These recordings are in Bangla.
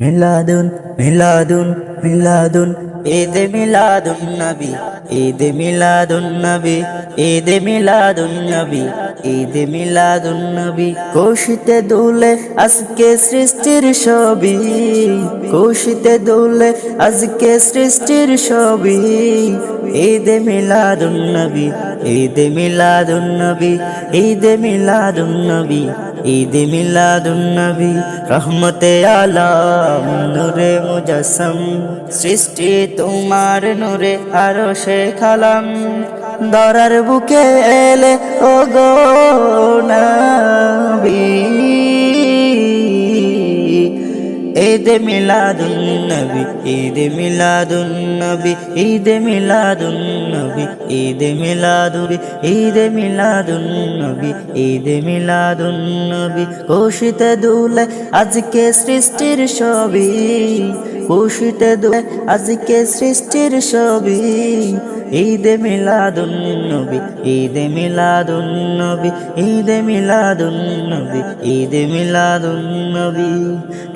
মিলাদুন মিলাদুন মিলাদুন। ঈদ মিলাদুন নবী ঈদ মিলাদুন নবী ঈদ মিলাদুন নবী। ঈদ মিলাদুন নবী কোশিতে দুলে আজকে সৃষ্টির ছবি। কোশিতে দুলে আজকে সৃষ্টির ছবি। ঈদ মিলাদুন নবী ঈদ মিলাদুন নবী ঈদ মিলাদুন নবী ঈদ মিলাদুন নবী রহমতে আলাম, নূরে মুজাসম, সৃষ্টি তোমার নূরে আরও সে খালাম দরার বুকে এলে ও গো নবী। ঈদ মিলাদুন নবী, ঈদ মিলাদুন নবী, ঈদ মিলাদুন নবী, ঈদ মিলাদুন ঈদ মিলাদুন নবী, ঈদ মিলাদুন নবী। খুশিতে দুলে আজকে সৃষ্টির ছবি, খুশিতে দুলে আজকে সৃষ্টির ছবি ঈদ মিলাদুন নবী ঈদ মিলাদুন নবী ঈদ মিলাদুন ঈদ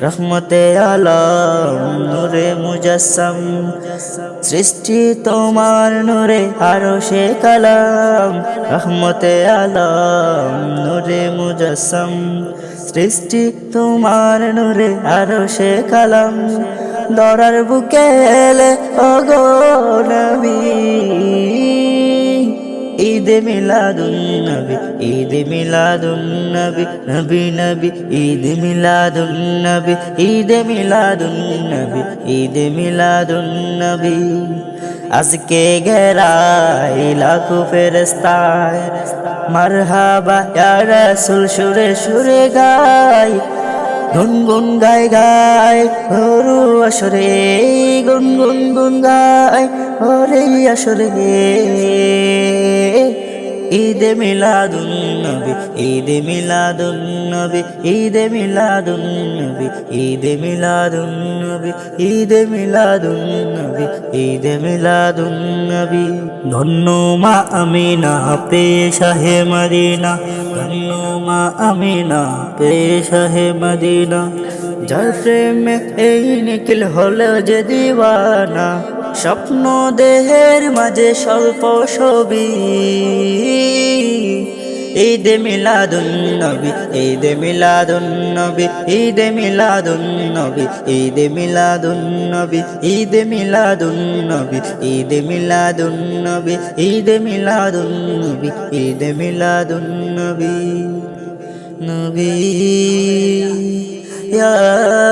রহমতে আলম, নূরে মুজাসম সৃষ্টি তোমার নূরে, আরও সে কালাম। রহমতে আলম, নূরে মুজাসম সৃষ্টি তোমার নূরে, আরও সে কালাম। দরার বুকে এলে, ওগো নবী, ঈদ মিলাদুন নবী, ঈদ মিলাদুন নবী নবী নবী, ঈদ মিলাদুন নবী, ঈদ মিলাদুন নবী, ঈদ মিলাদুন নবী। আজকে গেরাই লাখো ফেরস্তায় মারহাবা ইয়া রাসূল, সুরে সুরে গায় গুনগুন গায় গায় ওরু আসরে গুনগুন গুন গায় ওরে আসরে ঈদে মিলাদুন ঈদ মিলাদুন নবী ঈদ মিলাদুন নবী ঈদ মিলাদুন নবী ঈদ মিলাদুন নবী ঈদ মিলাদুন নবী ধন্য মা আমিনা পেশা হে মদিনা। ধন্য মা আমিনা পেশা হে মদিনা। যার প্রেমে এই নিখিল হলো যে দিওয়ানা, স্বপ্ন দেহের মাঝে স্বল্প ছবি। ঈদ মিলাদুন নবী, ঈদ মিলাদুন নবী, ঈদ মিলাদুন নবী, ঈদ মিলাদুন নবী, ঈদ মিলাদুন নবী, ঈদ মিলাদুন নবী, ঈদ মিলাদুন নবী, ঈদ মিলাদুন নবী নবী, ইয়া